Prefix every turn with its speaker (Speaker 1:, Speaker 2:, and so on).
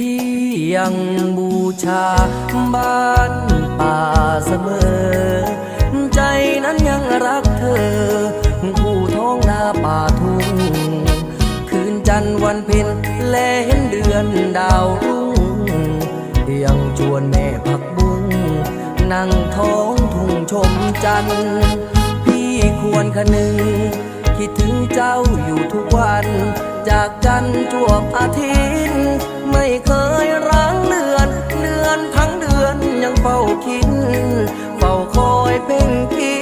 Speaker 1: พี่ยังบูชาบ้านป่าเสมอ ใจนั้นยังรักเธอผู้ท้องนาป่าทุ่ง คืนจันทร์วันเพ็ญแลเห็นเดือนดาวรุ่งยังชวนแม่ผักบุ้งนั่งท้องทุ่งชมจันทร์พี่ควรคนึง คิดถึงเจ้าอยู่ทุกวัน จากจันทร์จวบอาทิตย์ อนทั้งเดือนยังเฝ้าคิด เฝ้าคอยเพ่งพิ